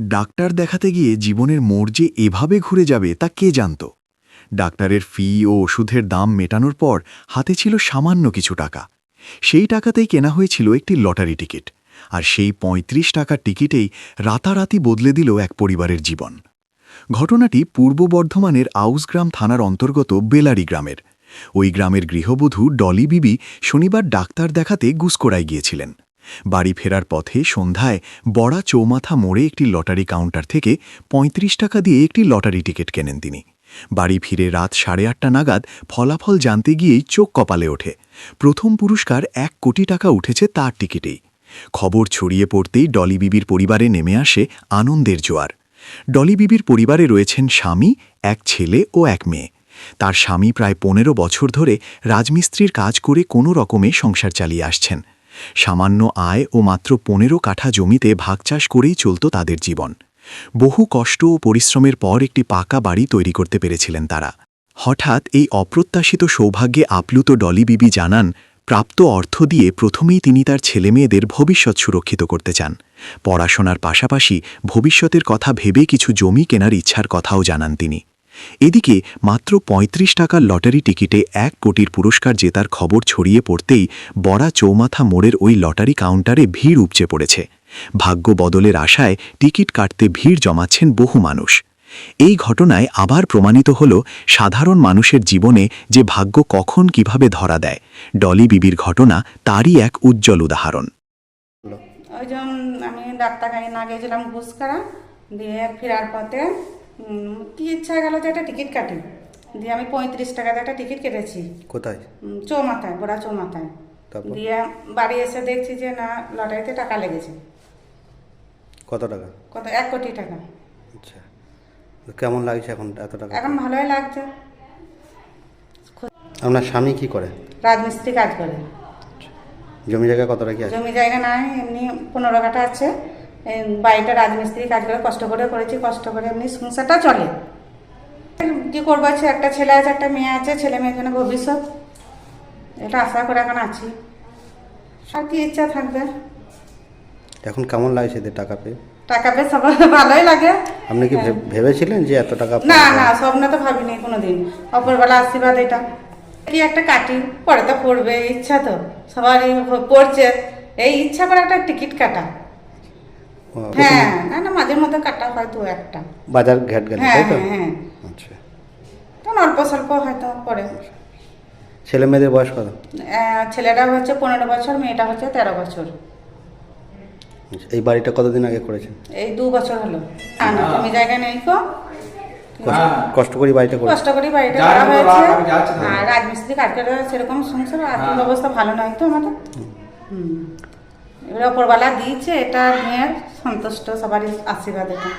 Doctor দেখাতে গিয়ে জীবনের মোড় যে এভাবে ঘুরে যাবে তা কে জানত? ডাক্তারের ফি ও ওষুধের দাম মেটানোর পর হাতে ছিল সামান্য কিছু টাকা। সেই টাকাতেই কেনা হয়েছিল একটি লটারি টিকিট। আর সেই ৩৫ টাকার টিকিটেই রাতারাতি বদলে দিল এক পরিবারের জীবন। ঘটনাটি পূর্ব বর্ধমানের আউসগ্রাম থানার অন্তর্গত বেলারি গ্রামের। ওই গ্রামের গৃহবধূ ডলি বিবি শনিবার ডাক্তার দেখাতে গুসকোড়ায় গিয়েছিলেন। বাড়ি ফেরার পথে সন্ধ্যায় বড়া চৌমাথা মোড়ে একটি লটারি কাউন্টার থেকে ৩৫ টাকা দিয়ে একটি লটারি টিকিট কেনেন তিনি। বাড়ি ফিরে রাত সাড়ে আটটা নাগাদ ফলাফল জানতে গিয়েই চোখ কপালে ওঠে। প্রথম পুরস্কার এক কোটি টাকা উঠেছে তার টিকিটেই। খবর ছড়িয়ে পড়তেই ডলি বিবির পরিবারে নেমে আসে আনন্দের জোয়ার। ডলি বিবির পরিবারে রয়েছেন স্বামী, এক ছেলে ও এক মেয়ে। তার স্বামী প্রায় পনেরো বছর ধরে রাজমিস্ত্রির কাজ করে কোনো রকমে সংসার চালিয়ে আসছেন। সামান্য আয় ও মাত্র পনেরো কাঠা জমিতে ভাগ চাষ করেই চলত তাদের জীবন। বহু কষ্ট ও পরিশ্রমের পর একটি পাকা বাড়ি তৈরি করতে পেরেছিলেন তারা। হঠাৎ এই অপ্রত্যাশিত সৌভাগ্যে আপ্লুত ডলি বিবি জানান, প্রাপ্ত অর্থ দিয়ে প্রথমেই তিনি তার ছেলেমেয়েদের ভবিষ্যৎ সুরক্ষিত করতে চান। পড়াশোনার পাশাপাশি ভবিষ্যতের কথা ভেবে কিছু জমি কেনার ইচ্ছার কথাও জানান তিনি। এদিকে মাত্র ৩৫ টাকার লটারি টিকিটে এক কোটির পুরস্কার জেতার খবর ছড়িয়ে পড়তেই বড়া চৌমাথা মোড়ের ওই লটারি কাউন্টারে ভিড় উপচে পড়েছে। ভাগ্য বদলের আশায় টিকিট কাটতে ভিড় জমাচ্ছেন বহু মানুষ। এই ঘটনায় আবার প্রমাণিত হল সাধারণ মানুষের জীবনে যে ভাগ্য কখন কীভাবে ধরা দেয়। ডলি বিবির ঘটনা তারই এক উজ্জ্বল উদাহরণ। ওই আমি ডাক্তার গাড়ি না গিয়েছিলাম ঘুষ করা দিয়ে ফেরার পথে কি ইচ্ছা গেল যে একটা টিকিট কাটি? দিয়ে আমি পঁয়ত্রিশ টাকাতে একটা টিকিট কেটেছি। কোথায়? চৌমাথায় বড়া চৌমাথায়। দিয়ে বাড়ি এসে দেখছি যে না লটারিতে টাকা লেগেছে। কত টাকা? কত? এক কোটি টাকা। আচ্ছা। কেমন লাগছে এখন এত টাকা? এখন ভালোই লাগছে। আপনার স্বামী কি করে? রাজমিস্ত্রি কাজ করে। জমি জায়গা কত টাকা আছে? জমি জায়গা নাই এমনি পনেরো কাঠা আছে। বাড়িটা রাজমিস্ত্রি কাজ করে কষ্ট করে করেছি কষ্ট করে এমনি সংসারটা চলে। কি করব আছে একটা ছেলে আছে একটা মেয়ে আছে ছেলে মেয়ের জন্য ভবিষ্যৎ। এটা আশা করে এখন আছি। আর কি ইচ্ছা থাকবে। এখন কেমন লাগছে এদের টাকা পেয়ে? টাকা পেয়ে সবার ভালোই লাগে। আপনি কি ভেবেছিলেন যে এত টাকা না না স্বপ্ন তো ভাবিনি কোনোদিন। অপরবেলা আশীর্বাদ এটা। কি একটা কাটি পরে তো পড়বে ইচ্ছা তো। সবারই পড়ছে। এই ইচ্ছা করে একটা টিকিট কাটা। হ্যাঁ না না মাঝে মধ্যে কাটা হয় দু একটা। বাজার ঘাট গেলে হ্যাঁ তাই তো? হ্যাঁ হ্যাঁ আচ্ছা। তখন অল্প স্বল্প হয়তো পড়ে ছেলে মেয়েদের বয়স কত? ছেলেটা হচ্ছে পনেরো বছর মেয়েটা হচ্ছে তেরো বছর। আচ্ছা, এই বাড়িটা কতদিন আগে করেছেন? এই দু বছর হলো। তুমি জায়গা নেই তো কষ্ট- করে বাড়িটা করেছেন? কষ্ট করে বাড়িটা করা হয়েছে। আর রাজমিস্ত্রি কাজ করে সেরকম সংসার আর্থিক অবস্থা ভালো নয় তো আমাদের। হুম। ওপরবেলা দিয়েছে এটা মেয়ের সন্তুষ্ট সবারই আশীর্বাদ এটা।